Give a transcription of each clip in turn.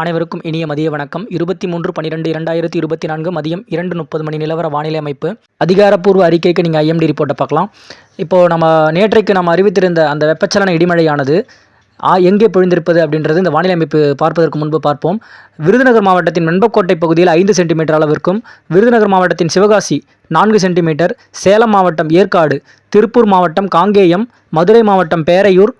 அனைவருக்கும் இனிய மதிய வணக்கம். இருபத்தி மூன்று பன்னிரெண்டு இரண்டாயிரத்தி இருபத்தி நான்கு மதியம் இரண்டு முப்பது மணி நிலவர வானிலை அமைப்பு. அதிகாரப்பூர்வ அறிக்கைக்கு நீங்கள் ஐஎம்டி ரிப்போர்ட்டை பார்க்கலாம். இப்போது நம்ம நேற்றைக்கு நம்ம அறிவித்திருந்த அந்த வெப்பச்சலன இடிமழையானது ஆ எங்கே பொழிந்திருப்பது அப்படின்றது இந்த வானிலை அமைப்பு பார்ப்பதற்கு முன்பு பார்ப்போம். விருதுநகர் மாவட்டத்தின் வெண்பக்கோட்டை பகுதியில் ஐந்து சென்டிமீட்டர் அளவிற்கும் விருதுநகர் மாவட்டத்தின் சிவகாசி நான்கு சென்டிமீட்டர் சேலம் மாவட்டம் ஏற்காடு திருப்பூர் மாவட்டம் காங்கேயம் மதுரை மாவட்டம் பேரையூர்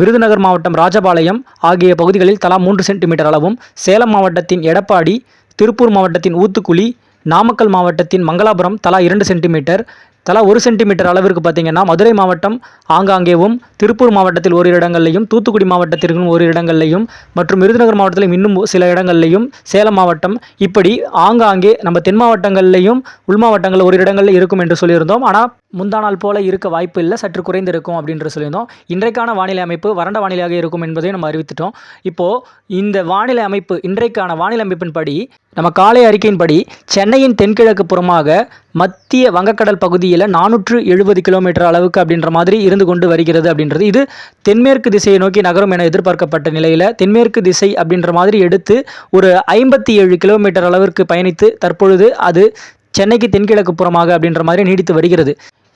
விருதுநகர் மாவட்டம் ராஜபாளையம் ஆகிய பகுதிகளில் தலா மூன்று சென்டிமீட்டர் அளவும் சேலம் மாவட்டத்தின் எடப்பாடி திருப்பூர் மாவட்டத்தின் ஊத்துக்குழி நாமக்கல் மாவட்டத்தின் மங்களாபுரம் தலா இரண்டு சென்டிமீட்டர். தலா ஒரு சென்டிமீட்டர் அளவிற்கு பார்த்திங்கன்னா மதுரை மாவட்டம் ஆங்காங்கேவும் திருப்பூர் மாவட்டத்தில் ஓரிரு இடங்கள்லையும் தூத்துக்குடி மாவட்டத்திற்கும் ஓரிரு இடங்கள்லையும் மற்றும் விருதுநகர் மாவட்டத்திலும் இன்னும் சில இடங்கள்லையும் சேலம் மாவட்டம். இப்படி ஆங்காங்கே நம்ம தென் மாவட்டங்கள்லையும் உள் மாவட்டங்கள் ஒரு இடங்களில் இருக்கும் என்று சொல்லியிருந்தோம். ஆனால் முந்தா நாள் போல இருக்க வாய்ப்பு இல்லை சற்று குறைந்திருக்கும் அப்படின்ற சொல்லியிருந்தோம். இன்றைக்கான வானிலை அமைப்பு வறண்ட வானிலையாக இருக்கும் என்பதையும் நம்ம அறிவித்துட்டோம். இப்போது இந்த வானிலை அமைப்பு இன்றைக்கான வானிலை அமைப்பின்படி நம்ம காலை அறிக்கையின்படி சென்னையின் தென்கிழக்கு புறமாக மத்திய வங்கக்கடல் பகுதியில் நானூற்று எழுபது கிலோமீட்டர் அளவுக்கு அப்படின்ற மாதிரி இருந்து கொண்டு வருகிறது அப்படின்றது. இது தென்மேற்கு திசையை நோக்கி நகரும் என எதிர்பார்க்கப்பட்ட நிலையில் தென்மேற்கு திசை அப்படின்ற மாதிரி எடுத்து ஒரு ஐம்பத்தி ஏழு கிலோமீட்டர் அளவிற்கு பயணித்து தற்பொழுது அது சென்னைக்கு தென்கிழக்கு புறமாக அப்படின்ற மாதிரி நீடித்து வருகிறது.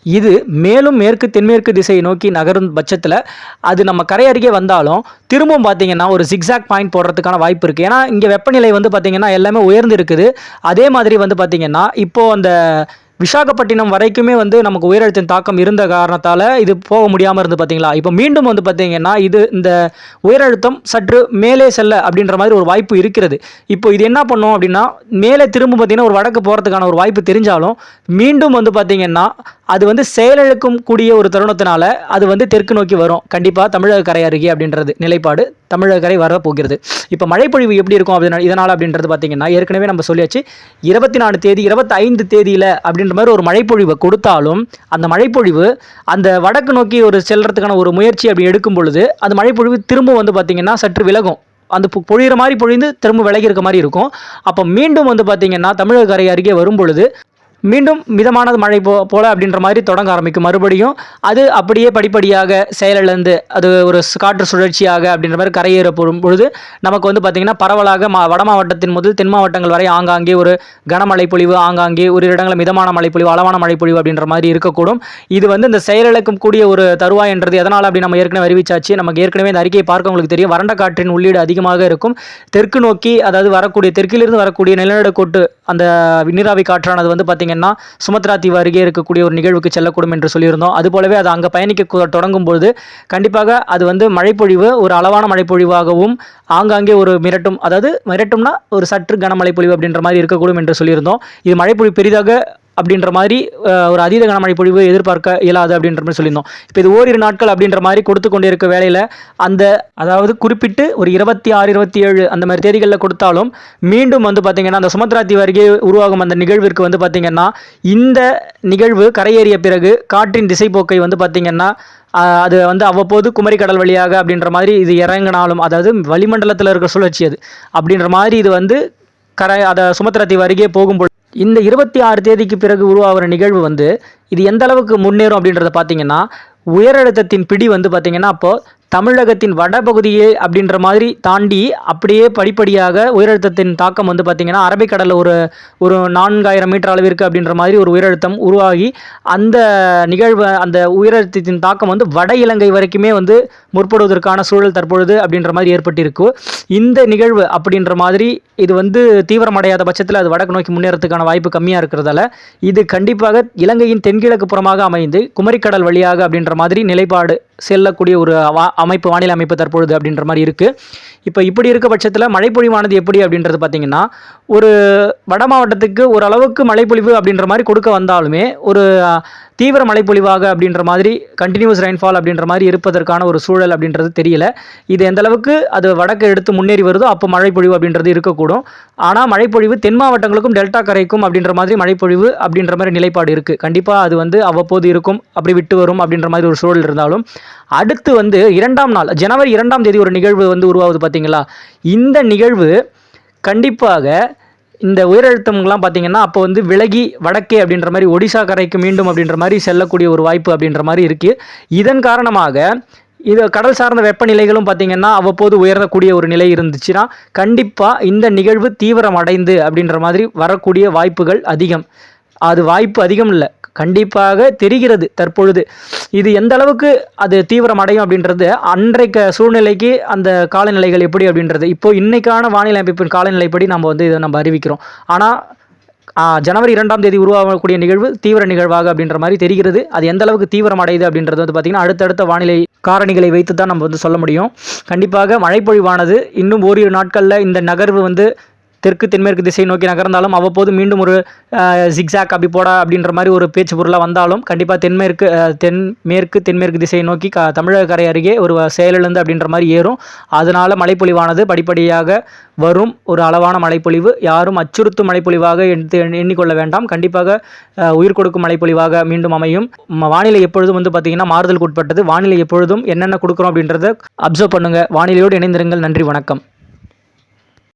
இது மேலும் மேற்கு தென்மேற்கு திசையை நோக்கி நகரும் பட்சத்தில் அது நம்ம கரை அருகே வந்தாலும் திரும்பவும் பார்த்தீங்கன்னா ஒரு சிக்ஸாக் பாயிண்ட் போடுறதுக்கான வாய்ப்பு இருக்குது ஏன்னா இங்கே வெப்பநிலை வந்து பார்த்திங்கன்னா எல்லாமே உயர்ந்து இருக்குது அதே மாதிரி வந்து பார்த்திங்கன்னா இப்போது அந்த விசாகப்பட்டினம் வரைக்குமே வந்து நமக்கு உயரழுத்தின் தாக்கம் இருந்த காரணத்தால் இது போக முடியாமல் இருந்து பார்த்தீங்களா இப்போ மீண்டும் வந்து பார்த்தீங்கன்னா இது இந்த உயரழுத்தம் சற்று மேலே செல்ல அப்படின்ற மாதிரி ஒரு வாய்ப்பு இருக்கிறது. இப்போ இது என்ன பண்ணும் அப்படின்னா மேலே திரும்ப பார்த்தீங்கன்னா ஒரு வடக்கு போகிறதுக்கான ஒரு வாய்ப்பு தெரிஞ்சாலும் மீண்டும் வந்து பார்த்தீங்கன்னா அது வந்து செயலிழக்கும் கூடிய ஒரு தருணத்தினால அது வந்து தெற்கு நோக்கி வரும். கண்டிப்பாக தமிழக கரை அருகே அப்படின்றது நிலைப்பாடு தமிழக கரை வர போகிறது இப்போ மழைப்பொழிவு எப்படி இருக்கும் அப்படின்னா இதனால் அப்படின்றது பார்த்தீங்கன்னா ஏற்கனவே நம்ம சொல்லியாச்சு இருபத்தி நாலு தேதி இருபத்தி ஐந்து தேதியில் அப்படின்ற இந்த மாதிரி ஒரு மழைப்பொழிவை கொடுத்தாலும் அந்த மழைப்பொழிவு அந்த வடக்கு நோக்கி ஒரு செல்றதுக்கான ஒரு முயற்சி அப்படி எடுக்கும் பொழுது அந்த மழைப்பொழிவு திரும்ப வந்து பார்த்திங்கன்னா சற்று விலகும். அந்த பொ- பொழியிற மாதிரி பொழிந்து திரும்ப விலகி இருக்க மாதிரி இருக்கும். அப்போ மீண்டும் வந்து பார்த்திங்கன்னா தமிழக கரை அருகே வரும் பொழுது மீண்டும் மிதமானது மழை போ போல அப்படின்ற மாதிரி தொடங்க ஆரம்பிக்கும். மறுபடியும் அது அப்படியே படிப்படியாக செயலிழந்து அது ஒரு காற்று சுழற்சியாக அப்படின்ற மாதிரி கரையேற பொழுது நமக்கு வந்து பார்த்திங்கன்னா பரவலாக மா வட மாவட்டத்தின் முதல் தென் மாவட்டங்கள் வரை ஆங்காங்கே ஒரு கனமழை பொழிவு ஆங்காங்கே ஒரு இடங்களில் மிதமான மழைப்பொழிவு அளவான மழைப்பொழிவு அப்படின்ற மாதிரி இருக்கக்கூடும். இது வந்து இந்த செயலிழக்கும் கூடிய ஒரு தருவாய் என்றது எதனால் அப்படி நம்ம ஏற்கனவே அறிவிச்சாச்சு. நமக்கு ஏற்கனவே இந்த அறிக்கையை பார்க்க உங்களுக்கு தெரியும். வறண்ட காற்றின் உள்ளீடு அதிகமாக இருக்கும். தெற்கு நோக்கி அதாவது வரக்கூடிய தெற்கிலிருந்து வரக்கூடிய நிலநடுக்கோட்டு அந்த நீராவி காற்றானது வந்து பார்த்திங்கன்னா சுமத்ரா தீவு அருகே இருக்கக்கூடிய ஒரு நிகழ்வுக்கு செல்லக்கூடும் என்று சொல்லியிருந்தோம். அதுபோலவே அது அங்கே பயணிக்க கு- தொடங்கும் பொழுது கண்டிப்பாக அது வந்து மழைப்பொழிவு ஒரு அளவான மழைப்பொழிவாகவும் ஆங்காங்கே ஒரு மிரட்டும் அதாவது மிரட்டும்னா ஒரு சற்று கனமழை பொழிவு அப்படின்ற மாதிரி இருக்கக்கூடும் என்று சொல்லியிருந்தோம். இது மழைப்பொழிவு பெரிதாக அப்படின்ற மாதிரி ஒரு அதீத கனமழை பொழிவு எதிர்பார்க்க இயலாது அப்படின்ற மாதிரி சொல்லியிருந்தோம். இப்போ இது ஓரிரு நாட்கள் அப்படின்ற மாதிரி கொடுத்து கொண்டிருக்க வேலையில் அந்த அதாவது குறிப்பிட்டு ஒரு இருபத்தி ஆறு இருபத்தி ஏழு அந்த மாதிரி தேதிகளில் கொடுத்தாலும் மீண்டும் வந்து பார்த்திங்கன்னா அந்த சுமத்ரா தீவு அருகே உருவாகும் அந்த நிகழ்விற்கு வந்து பார்த்திங்கன்னா இந்த நிகழ்வு கரையேறிய பிறகு காற்றின் திசைப்போக்கை வந்து பார்த்திங்கன்னா அது வந்து அவ்வப்போது குமரி கடல் வழியாக அப்படின்ற மாதிரி இது இறங்கினாலும் அதாவது வளிமண்டலத்தில் இருக்கிற சுழற்சி அது. அப்படின்ற மாதிரி இது வந்து கரை அதை சுமத்ரா தீவு அருகே போகும்பொழுது இந்த இருபத்தி ஆறு தேதிக்கு பிறகு உருவாகிற நிகழ்வு வந்து இது எந்த அளவுக்கு முன்னேறும் அப்படின்றத பார்த்தீங்கன்னா உயரழுத்தத்தின் பிடி வந்து பார்த்தீங்கன்னா அப்போ தமிழகத்தின் வடபகுதியே அப்படின்ற மாதிரி தாண்டி அப்படியே படிப்படியாக உயரழுத்தத்தின் தாக்கம் வந்து பார்த்திங்கன்னா அரபிக்கடலில் ஒரு ஒரு நான்காயிரம் மீட்டர் அளவிற்கு அப்படின்ற மாதிரி ஒரு உயரழுத்தம் உருவாகி அந்த நிகழ்வு அந்த உயரழுத்தத்தின் தாக்கம் வந்து வட இலங்கை வரைக்குமே வந்து முற்படுவதற்கான சூழல் தற்பொழுது அப்படின்ற மாதிரி ஏற்பட்டிருக்கு. இந்த நிகழ்வு அப்படின்ற மாதிரி இது வந்து தீவிரமடையாத பட்சத்தில் அது வடக்கு நோக்கி முன்னேறதுக்கான வாய்ப்பு கம்மியாக இருக்கிறதால இது கண்டிப்பாக இலங்கையின் தென்கிழக்கு புறமாக அமைந்து குமரிக்கடல் வழியாக அப்படின்ற மாதிரி நிலைப்பாடு செல்லக்கூடிய ஒரு அமைப்பு வானிலை அமைப்பு தற்பொழுது அப்படின்ற மாதிரி இருக்குது இப்போ இப்படி இருக்க பட்சத்தில் மழைப்பொழிவானது எப்படி அப்படின்றது பார்த்தீங்கன்னா ஒரு வட மாவட்டத்துக்கு ஓரளவுக்கு மழைப்பொழிவு அப்படின்ற மாதிரி கொடுக்க வந்தாலுமே ஒரு தீவிர மழைப்பொழிவாக அப்படின்ற மாதிரி கண்டினியூஸ் ரெயின்ஃபால் அப்படின்ற மாதிரி இருப்பதற்கான ஒரு சூழல் அப்படின்றது தெரியல. இது எந்த அளவுக்கு அது வடக்கு எடுத்து முன்னேறி வருதோ அப்போ மழைப்பொழிவு அப்படின்றது இருக்கக்கூடும். ஆனால் மழைப்பொழிவு தென் மாவட்டங்களுக்கும் டெல்டா கரைக்கும் அப்படின்ற மாதிரி மழைப்பொழிவு அப்படின்ற மாதிரி நிலைப்பாடு இருக்குது கண்டிப்பாக அது வந்து அவ்வப்போது இருக்கும் அப்படி விட்டு வரும் அப்படின்ற மாதிரி ஒரு சூழல் இருந்தாலும். அடுத்து வந்து இரண்டாம் நாள் ஜனவரி இரண்டாம் தேதி ஒரு நிகழ்வு வந்து உருவாகுது பார்த்தீங்களா இந்த நிகழ்வு கண்டிப்பாக இந்த உயரழுத்தம்லாம் பார்த்தீங்கன்னா அப்போ வந்து விலகி வடக்கே அப்படின்ற மாதிரி ஒடிசா கரைக்கு மீண்டும் அப்படின்ற மாதிரி செல்லக்கூடிய ஒரு வாய்ப்பு அப்படின்ற மாதிரி இருக்குது இதன் காரணமாக இது கடல் சார்ந்த வெப்பநிலைகளும் பார்த்திங்கன்னா அவ்வப்போது உயரக்கூடிய ஒரு நிலை இருந்துச்சுன்னா கண்டிப்பாக இந்த நிகழ்வு தீவிரமடைந்து அப்படின்ற மாதிரி வரக்கூடிய வாய்ப்புகள் அதிகம். அது வாய்ப்பு அதிகம் இல்லை. கண்டிப்பாக தெரிகிறது தற்பொழுது. இது எந்த அளவுக்கு அது தீவிரமடையும் அப்படின்றது அன்றைக்கு சூழ்நிலைக்கு அந்த காலநிலைகள் எப்படி அப்படின்றது இப்போ இன்றைக்கான வானிலை அமைப்பின் காலநிலைப்படி நம்ம வந்து இதை நம்ம அறிவிக்கிறோம். ஆனால் ஜனவரி இரண்டாம் தேதி உருவாகக்கூடிய நிகழ்வு தீவிர நிகழ்வாக அப்படின்ற மாதிரி தெரிகிறது. அது எந்த அளவுக்கு தீவிரம் அடையுது அப்படின்றது வந்து பார்த்திங்கன்னா அடுத்தடுத்த வானிலை காரணிகளை வைத்து தான் நம்ம வந்து சொல்ல முடியும். கண்டிப்பாக மழைப்பொழிவானது இன்னும் ஓரிரு நாட்களில் இந்த நகர்வு வந்து தெற்கு தென்மேற்கு திசை நோக்கி நகர்ந்தாலும் அவ்வப்போது மீண்டும் ஒரு ஜிக்ஸாக் அப்படி போடா அப்படின்ற மாதிரி ஒரு பேச்சு பொருளாக வந்தாலும் கண்டிப்பாக தென்மேற்கு தென்மேற்கு தென்மேற்கு திசையை நோக்கி க தமிழக கரை அருகே ஒரு செயலிழந்து அப்படின்ற மாதிரி ஏறும். அதனால் மழைப்பொழிவானது படிப்படியாக வரும். ஒரு அளவான மழைப்பொழிவு. யாரும் அச்சுறுத்தும் மழைப்பொழிவாக எடுத்து எண்ணிக்கொள்ள வேண்டாம். கண்டிப்பாக உயிர் கொடுக்கும் மழைப்பொழிவாக மீண்டும் அமையும். வானிலை எப்பொழுதும் வந்து பார்த்திங்கன்னா மாறுதலுக்கு உட்பட்டது. வானிலை எப்பொழுதும் என்னென்ன கொடுக்குறோம் அப்படின்றத அப்சர்வ் பண்ணுங்கள் வானிலையோடு இணைந்திருங்கள். நன்றி வணக்கம்.